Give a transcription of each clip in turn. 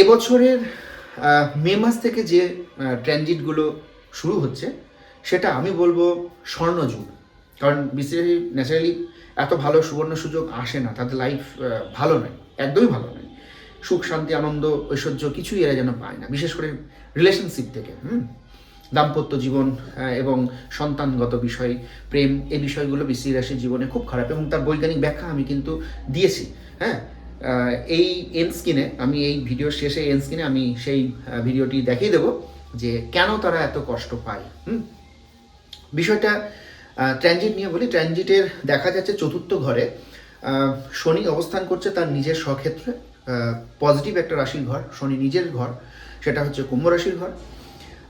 এবছরের মে মাস থেকে যে ট্রানজিটগুলো শুরু হচ্ছে, সেটা আমি বলব স্বর্ণযুগ কারণ বিসিআই ন্যাচারালি এত ভালো সুবর্ণ সুযোগ আসে না, তাদের লাইফ ভালো নয়, একদমই ভালো নয়। সুখ, শান্তি, আনন্দ, ঐশ্বর্য কিছুই এরা যেন পায় না, বিশেষ করে রিলেশনশিপ থেকে, হুম? দাম্পত্য জীবন এবং সন্তানগত বিষয়, প্রেম, এই বিষয়গুলো বৃশ্চিক রাশির জীবনে খুব খারাপ, এবং তার বৈজ্ঞানিক ব্যাখ্যা আমি কিন্তু দিয়েছি হ্যাঁ? এই এন স্কিনে আমি এই ভিডিও শেষে এন স্কিনে আমি সেই ভিডিওটি দেখিয়ে দেবো যে কেন তারা এত কষ্ট পায় বিষয়টা ট্রানজিট নিয়ে বলি ট্রানজিটের দেখা যাচ্ছে চতুর্থ ঘরে শনি অবস্থান করছে তার নিজের স্বক্ষেত্রে পজিটিভ একটা রাশির ঘর, শনি নিজের ঘর, সেটা হচ্ছে কুম্ভ রাশির ঘর।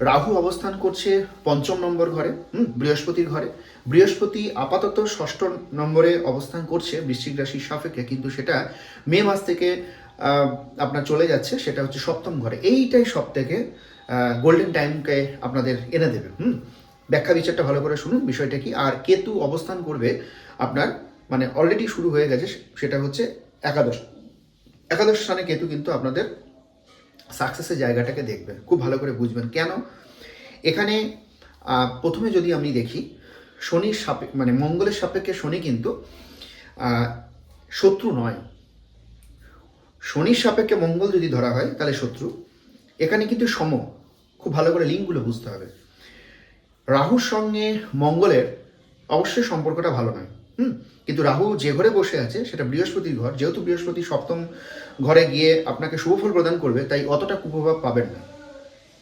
রাহু অবস্থান করছে পঞ্চম নম্বর ঘরে, হুম? বৃহস্পতির ঘরে। বৃহস্পতি আপাতত ষষ্ঠ নম্বরে অবস্থান করছে, বৃশ্চিক রাশির সাপেক্ষে, কিন্তু সেটা মে মাস থেকে আপনার চলে যাচ্ছে, সেটা হচ্ছে সপ্তম ঘরে। এইটাই সব থেকে গোল্ডেন টাইমকে আপনাদের এনে দেবে, হুম? ব্যাখ্যা বিচারটা ভালো করে শুনুন, বিষয়টা কি? আর কেতু অবস্থান করবে আপনার মানে অলরেডি শুরু হয়ে গেছে, সেটা হচ্ছে একাদশ। একাদশ স্থানে কেতু কিন্তু আপনাদের সাকসেসের জায়গাটাকে দেখবেন খুব ভালো করে বুঝবেন। কেন? এখানে প্রথমে যদি আমি দেখি শনির সাপে মানে মঙ্গলের সাপেক্ষে শনি কিন্তু শত্রু নয়। শনির সাপেক্ষে মঙ্গল যদি ধরা হয়, তাহলে শত্রু। এখানে কিন্তু সম। খুব ভালো করে লিঙ্কগুলো বুঝতে হবে। রাহুর সঙ্গে মঙ্গলের অবশ্যই সম্পর্কটা ভালো নয়। হুম? কিন্তু রাহু যে ঘরে বসে আছে, সেটা বৃহস্পতির ঘর। যেহেতু বৃহস্পতি সপ্তম ঘরে গিয়ে আপনাকে শুভফল প্রদান করবে, তাই অতটা কুপ্রভাব পাবেন না।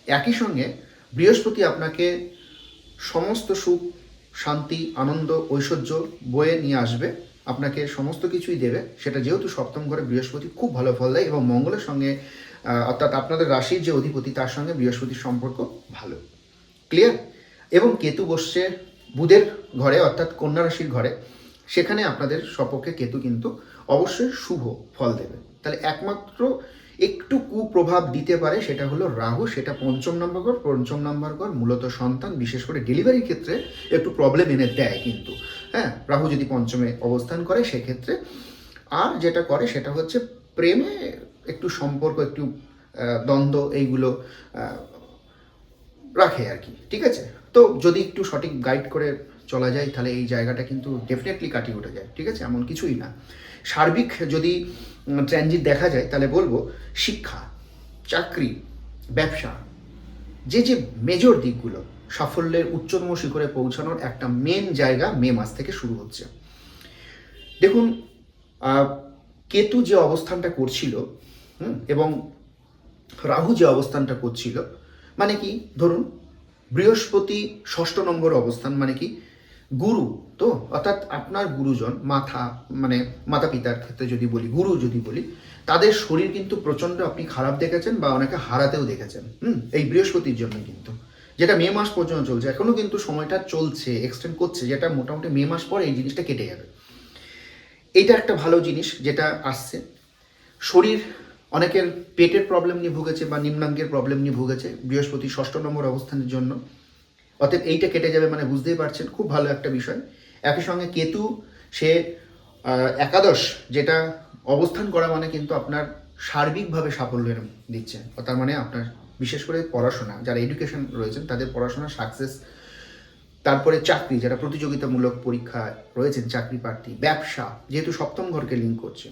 একই সঙ্গে বৃহস্পতি আপনাকে সমস্ত সুখ শান্তি, আনন্দ, ঐশ্বর্য বয়ে নিয়ে আসবে, আপনাকে সমস্ত কিছুই দেবে। সেটা যেহেতু সপ্তম ঘরে বৃহস্পতি খুব ভালো ফল দেয় এবং মঙ্গলের সঙ্গে অর্থাৎ আপনাদের রাশির যে অধিপতি, তার সঙ্গে বৃহস্পতির সম্পর্ক ভালো। ক্লিয়ার এবং কেতু বসছে বুধের ঘরে, অর্থাৎ কন্যা রাশির ঘরে। সেখানে আপনাদের সপক্ষে কেতু কিন্তু অবশ্যই শুভ ফল দেবে। তাহলে একমাত্র একটু কুপ্রভাব দিতে পারে সেটা হলো রাহু, সেটা পঞ্চম নম্বর ঘর, পঞ্চম নম্বর ঘর মূলত সন্তান, বিশেষ করে ডেলিভারির ক্ষেত্রে একটু প্রবলেম এনে দেয় কিন্তু। হ্যাঁ রাহু যদি পঞ্চমে অবস্থান করে সেক্ষেত্রে আর যেটা করে সেটা হচ্ছে প্রেমে একটু সম্পর্ক, একটু দ্বন্দ্ব এইগুলো রাখে আর কি, ঠিক আছে? তো যদি একটু সঠিক গাইড করে চলা যায় তাহলে এই জায়গাটা কিন্তু ডেফিনেটলি কাটিয়ে উঠে যায়, ঠিক আছে? এমন কিছুই না। সার্বিক যদি ট্রানজিট দেখা যায়, তাহলে বলব শিক্ষা, চাকরি, ব্যবসা, যে যে মেজর দিকগুলো সাফল্যের উচ্চতম শিখরে পৌঁছানোর একটা মেন জায়গা মে মাস থেকে শুরু হচ্ছে। দেখুন কেতু যে অবস্থানটা করছিল এবং রাহু যে অবস্থানটা করছিল মানে কি? ধরুন, বৃহস্পতি ষষ্ঠ নম্বর অবস্থান মানে কি? গুরু। তো অর্থাৎ আপনার গুরুজন, মাথা মানে মাতা পিতার ক্ষেত্রে যদি বলি, গুরু যদি বলি, তাদের শরীর কিন্তু প্রচণ্ড আপনি খারাপ দেখেছেন বা অনেকে হারাতেও দেখেছেন। হুম, এই বৃহস্পতির জন্য কিন্তু। যেটা মে মাস পর্যন্ত চলছে, এখনও কিন্তু সময়টা চলছে এক্সটেন্ড করছে, যেটা মোটামুটি মে মাস পর এই জিনিসটা কেটে যাবে। এটা একটা ভালো জিনিস যেটা আসছে। শরীর অনেকের পেটের প্রবলেম নিয়ে ভুগেছে বা নিম্নাঙ্গের প্রবলেম নিয়ে ভুগেছে, বৃহস্পতি ষষ্ঠ নম্বর অবস্থানের জন্য। অতএব এইটা কেটে যাবে মানে বুঝতেই পারছেন, খুব ভালো একটা বিষয়। একই সঙ্গে কেতু, সে একাদশ যেটা অবস্থান করা মানে কিন্তু আপনার সার্বিকভাবে সাফল্য এরম দিচ্ছে তার মানে আপনার বিশেষ করে পড়াশোনা, যারা এডুকেশন রয়েছেন তাদের পড়াশোনা সাকসেস তারপরে চাকরি, যারা প্রতিযোগিতামূলক পরীক্ষা রয়েছেন, চাকরি প্রার্থী, ব্যবসা, যেহেতু সপ্তম ঘরকে লিঙ্ক করছে,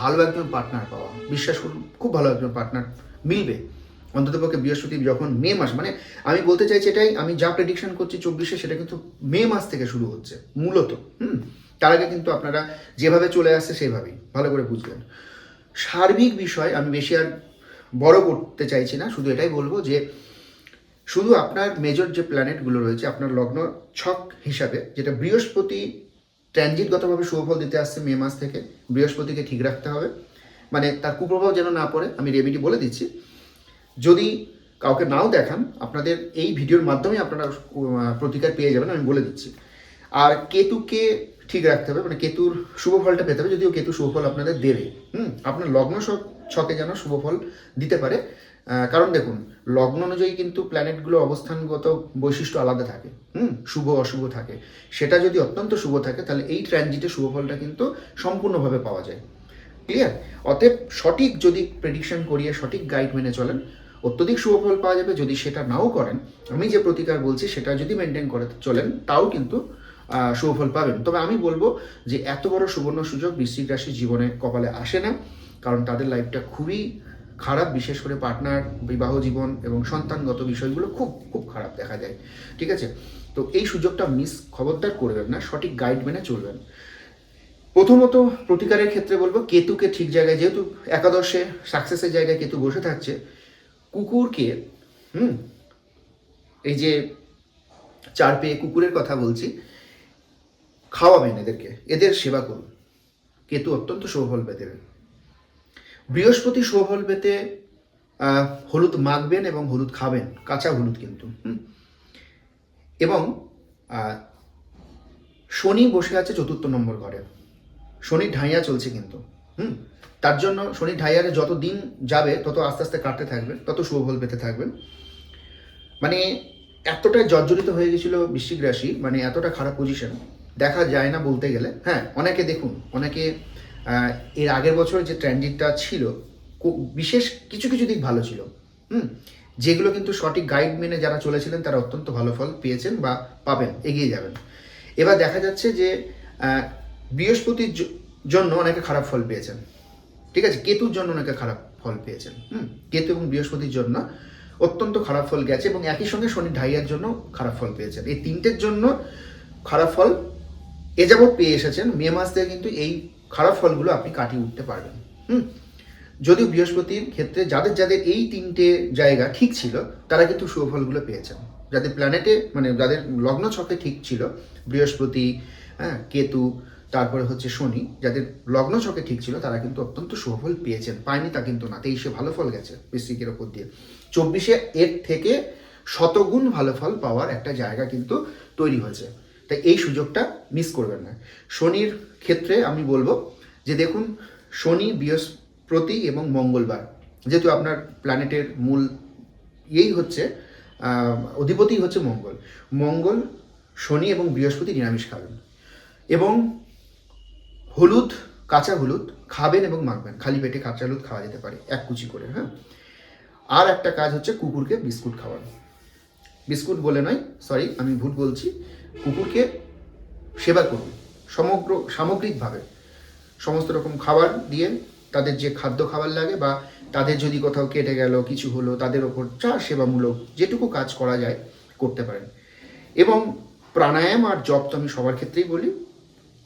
ভালো একজন পার্টনার পাওয়া, বিশ্বাস করুন, খুব ভালো একজন পার্টনার মিলবে। অন্ততপক্ষে বৃহস্পতি যখন মে মাস মানে আমি বলতে চাইছি এটাই, আমি যা প্রেডিকশন করছি চব্বিশে সেটা কিন্তু মে মাস থেকে শুরু হচ্ছে, মূলত, হুম? তার আগে কিন্তু আপনারা যেভাবে চলে আসছে সেভাবেই ভালো করে বুঝবেন। সার্বিক বিষয় আমি বেশি আর বড় করতে চাইছি না, শুধু এটাই বলব যে শুধু আপনার মেজর যে প্ল্যানেটগুলো রয়েছে, আপনার লগ্ন ছক হিসাবে, যেটা বৃহস্পতি ট্রানজিটগতভাবে শুভফল দিতে আসছে মে মাস থেকে, বৃহস্পতিকে ঠিক রাখতে হবে মানে তার কুপ্রভাব যেন না পড়ে, আমি রেমিডি বলে দিচ্ছি। যদি কাউকে নাও দেখান, আপনাদের এই ভিডিওর মাধ্যমে আপনারা প্রতিকার পেয়ে যাবেন, আমি বলে দিচ্ছি। আর কেতুকে ঠিক রাখতে হবে মানে কেতুর শুভ ফলটা পেতে হবে, যদিও কেতু শুভ ফল আপনাদের দেবে। হুম, আপনার লগ্ন ছকে যেন শুভ ফল দিতে পারে। কারণ দেখুন, লগ্ন অনুযায়ী কিন্তু প্ল্যানেটগুলো অবস্থানগত বৈশিষ্ট্য আলাদা থাকে। হুম, শুভ, অশুভ থাকে। সেটা যদি অত্যন্ত শুভ থাকে, তাহলে এই ট্রানজিটে শুভ ফলটা কিন্তু সম্পূর্ণভাবে পাওয়া যায়। ক্লিয়ার? অতএব সঠিক যদি প্রেডিকশন করিয়ে, সঠিক গাইড মেনে চলেন অত্যধিক শুভফল পাওয়া যাবে যদি সেটা নাও করেন। আমি যে প্রতিকার বলছি সেটা যদি মেনটেন করে চলেন, তাও কিন্তু শুভফল পাবেন। তবে আমি বলব যে এত বড় সুবর্ণ সুযোগ বৃশ্চিক রাশির জীবনে কপালে আসে না, কারণ তাদের লাইফটা খুবই খারাপ, বিশেষ করে পার্টনার বিবাহ জীবন এবং সন্তানগত বিষয়গুলো খুব খুব খারাপ দেখা যায় ঠিক আছে? তো এই সুযোগটা মিস খবরদার করবেন না, সঠিক গাইড মেনে চলবেন। প্রথমত প্রতিকারের ক্ষেত্রে বলব, কেতুকে ঠিক জায়গায়, যেহেতু একাদশে সাকসেসের জায়গায় কেতু বসে থাকছে কুকুরকে, হুম, এই যে চার পেয়ে কুকুরের কথা বলছি, খাওয়াবেন এদেরকে, এদের সেবা করুন। কেতু অত্যন্ত সৌফল পেতে বৃহস্পতি সৌফল পেতে হলুদ মাখবেন এবং হলুদ খাবেন, কাঁচা হলুদ কিন্তু এবং শনি বসে আছে চতুর্থ নম্বর ঘরে। শনির ঢাইয়া চলছে কিন্তু। হুম, তার জন্য শনি ঢাইয়ারে যত দিন যাবে, তত আস্তে আস্তে কাটতে থাকবেন তত শুভফল পেতে থাকবেন মানে এতটাই জর্জরিত হয়ে গেছিল বৃশ্চিক রাশি মানে এতটা খারাপ পজিশন দেখা যায় না বলতে গেলে। হ্যাঁ অনেকে দেখুন, অনেকে এর আগের বছর যে ট্রানজিটটা ছিল বিশেষ কিছু কিছু দিক ভালো ছিল। হুম, যেগুলো কিন্তু সঠিক গাইড মেনে যারা চলেছিলেন, তারা অত্যন্ত ভালো ফল পেয়েছেন বা পাবেন, এগিয়ে যাবেন। এবার দেখা যাচ্ছে যে বৃহস্পতির জন্য অনেকে খারাপ ফল পেয়েছেন। ঠিক আছে? কেতুর জন্য অনেকে খারাপ ফল পেয়েছেন। হুম? কেতু এবং বৃহস্পতির জন্য অত্যন্ত খারাপ ফল গেছে এবং একই সঙ্গে শনি ঢাইয়ার জন্য খারাপ ফল পেয়েছেন। এই তিনটের জন্য খারাপ ফল এ যাবৎ পেয়ে এসেছেন। মে মাস থেকে কিন্তু এই খারাপ ফলগুলো আপনি কাটিয়ে উঠতে পারবেন। হুম? যদিও বৃহস্পতির ক্ষেত্রে যাদের যাদের এই তিনটে জায়গা ঠিক ছিল, তারা কিন্তু শুভ ফলগুলো পেয়েছেন। যাদের প্ল্যানেটে মানে যাদের লগ্ন ছকে ঠিক ছিল, বৃহস্পতি হ্যাঁ কেতু তারপরে হচ্ছে শনি, যাদের লগ্ন ছকে ঠিক ছিল, তারা কিন্তু অত্যন্ত শুভফল পেয়েছেন। পায়নি তা কিন্তু না, তেইশে ভালো ফল গেছে বৃশ্চিকের ওপর দিয়ে। চব্বিশে এর থেকে শতগুণ ভালো ফল পাওয়ার একটা জায়গা কিন্তু তৈরি হয়েছে। তাই এই সুযোগটা মিস করবেন না। শনির ক্ষেত্রে আমি বলব যে দেখুন, শনি, বৃহস্পতি এবং মঙ্গলবার, যেহেতু আপনার প্ল্যানেটের মূল ইয়েই হচ্ছে অধিপতি হচ্ছে মঙ্গল। মঙ্গল, শনি এবং বৃহস্পতি নিরামিষ খাবেন এবং হলুদ, কাঁচা হলুদ খাবেন এবং মাখবেন। খালি পেটে কাঁচা হলুদ খাওয়া যেতে পারে, এক কুচি করে হ্যাঁ? আর একটা কাজ হচ্ছে কুকুরকে বিস্কুট খাওয়ানো। বিস্কুট বলে নয় সরি আমি ভুল বলছি, কুকুরকে সেবা করুন, সমগ্র, সামগ্রিকভাবে। সমস্ত রকম খাবার দিয়ে তাদের যে খাদ্য খাবার লাগে বা তাদের যদি কোথাও কেটে গেল, কিছু হলো, তাদের ওপর যা সেবামূলক যেটুকু কাজ করা যায় করতে পারেন। এবং প্রাণায়াম আর জপ তো আমি সবার ক্ষেত্রেই বলি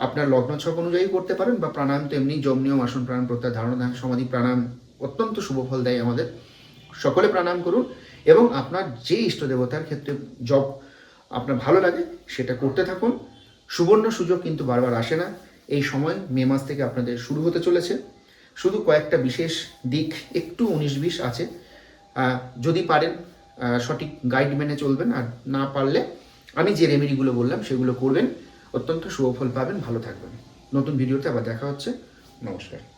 আপনার লগ্ন ছক অনুযায়ী করতে পারেন বা প্রাণায়াম তো এমনি জম নিয়ম, আসন প্রাণায়াম প্রত্যাহার ধারণা, ধ্যান, সমাধি, প্রাণায়াম অত্যন্ত শুভ ফল দেয় আমাদের। সকলে প্রাণায়াম করুন এবং আপনার যে ইষ্ট দেবতার ক্ষেত্রে জব আপনার ভালো লাগে, সেটা করতে থাকুন। সুবর্ণ সুযোগ কিন্তু বারবার আসে না। এই সময় মে মাস থেকে আপনাদের শুরু হতে চলেছে। শুধু কয়েকটা বিশেষ দিক, একটু উনিশ বিশ আছে। যদি পারেন সঠিক গাইড মেনে চলবেন। আর না পারলে, আমি যে রেমেডিগুলো বললাম, সেগুলো করবেন। অত্যন্ত শুভ ফল পাবেন ভালো থাকবেন। নতুন ভিডিওতে আবার দেখা হচ্ছে। নমস্কার।